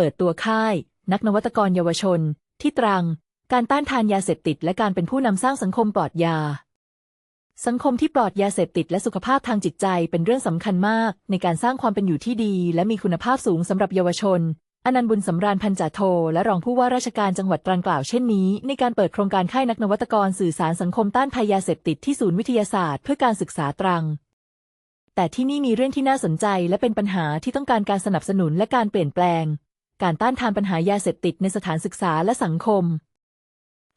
เปิดตัวค่าย นักนวัตกรเยาวชน ที่ตรัง การต้านทานยาเสพติด และการเป็นผู้นำสร้างสังคมปลอดยา สังคมที่ปลอดยาเสพติดและสุขภาพทางจิตใจเป็นเรื่องสำคัญมาก ในการสร้างความเป็นอยู่ที่ดี และมีคุณภาพสูงสำหรับเยาวชนอนันต์บุญสำราญพันจ่าโท และรองผู้ว่าราชการจังหวัดตรังกล่าวเช่นนี้ ในการเปิดโครงการค่ายนักนวัตกรสื่อสารสังคมต้านภัยยาเสพติดที่ศูนย์วิทยาศาสตร์เพื่อการศึกษาตรัง แต่ที่นี่มีเรื่องที่น่าสนใจและเป็นปัญหาที่ต้องการการสนับสนุนและการเปลี่ยนแปลง การต้านทานปัญหายาเสพติดในสถานศึกษาและสังคม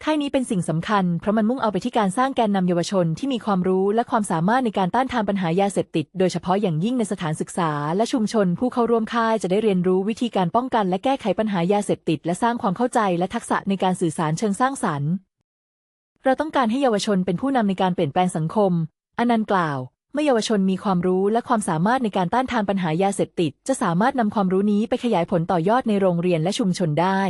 ค่ายนี้เป็นสิ่งสำคัญ เพราะมันมุ่งเอาไปที่การสร้างแกนนำเยาวชนที่มีความรู้และความสามารถในการต้านทานปัญหายาเสพติด โดยเฉพาะอย่างยิ่งในสถานศึกษา และชุมชน ผู้เข้าร่วมค่ายจะได้เรียนรู้วิธีการป้องกัน และแก้ไขปัญหายาเสพติด และสร้างความเข้าใจและทักษะในการสื่อสารเชิงสร้างสรรค์ เราต้องการให้เยาวชนเป็นผู้นำในการเปลี่ยนแปลงสังคมอนันต์กล่าว เมื่อเยาวชนมีความรู้และความสามารถในการต้านทานปัญหายาเสพติด จะสามารถนำความรู้นี้ไปขยายผลต่อยอดในโรงเรียนและชุมชนได้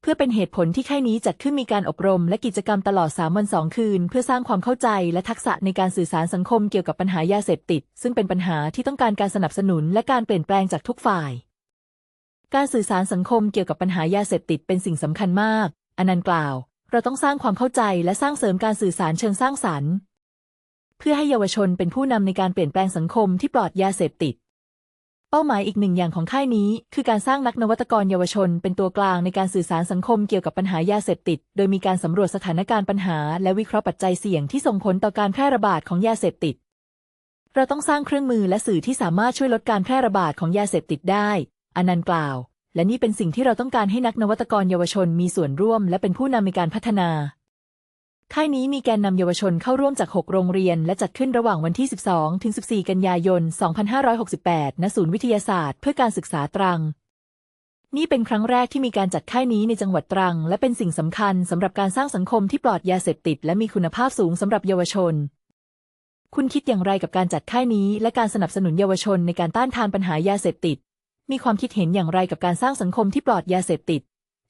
เพื่อเป็นเหตุผลที่ค่ายนี้จัดขึ้นมีการอบรมและกิจกรรมตลอด 3 วัน 2 คืน เพื่อสร้างความเข้าใจและทักษะในการสื่อสารสังคมเกี่ยวกับปัญหายาเสพติด ซึ่งเป็นปัญหาที่ต้องการการสนับสนุนและการเปลี่ยนแปลงจากทุกฝ่าย การสื่อสารสังคมเกี่ยวกับปัญหายาเสพติดเป็นสิ่งสำคัญมาก อนันต์กล่าว เราต้องสร้างความเข้าใจและสร้างเสริมการสื่อสารเชิงสร้างสรรค์ เพื่อให้เยาวชนเป็นผู้นำในการเปลี่ยนแปลงสังคมที่ปลอดยาเสพติด เป้าหมายอีกหนึ่งอย่างของค่ายนี้ คือการสร้างนักนวัตกรเยาวชน เป็นตัวกลางในการสื่อสารสังคมเกี่ยวกับปัญหายาเสพติด โดยมีการสำรวจสถานการณ์ปัญหา และวิเคราะห์ปัจจัยเสี่ยงที่ส่งผลต่อการแพร่ระบาดของยาเสพติด เราต้องสร้างเครื่องมือและสื่อที่สามารถช่วยลดการแพร่ระบาดของยาเสพติดได้อนันต์กล่าว และนี่เป็นสิ่งที่เราต้องการให้นักนวัตกรเยาวชนมีส่วนร่วม และเป็นผู้นำในการพัฒนา ค่ายนี้มีแกนนำเยาวชนเข้าร่วมจาก 6 โรงเรียน และจัดขึ้นระหว่างวันที่ 12 ถึง 14 กันยายน 2568 ณ ศูนย์วิทยาศาสตร์ เพื่อการศึกษาตรัง นี่เป็นครั้งแรกที่มีการจัดค่ายนี้ในจังหวัดตรัง และเป็นสิ่งสำคัญสำหรับการสร้างสังคมที่ปลอดยาเสพติด และมีคุณภาพสูงสำหรับเยาวชน คุณคิดอย่างไรกับการจัดค่ายนี้ และการสนับสนุนเยาวชนในการต้านทานปัญหายาเสพติด มีความคิดเห็นอย่างไรกับการสร้างสังคมที่ปลอดยาเสพติด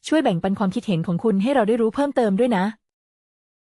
ช่วยแบ่งปันความคิดเห็นของคุณให้เราได้รู้เพิ่มเติมด้วยนะ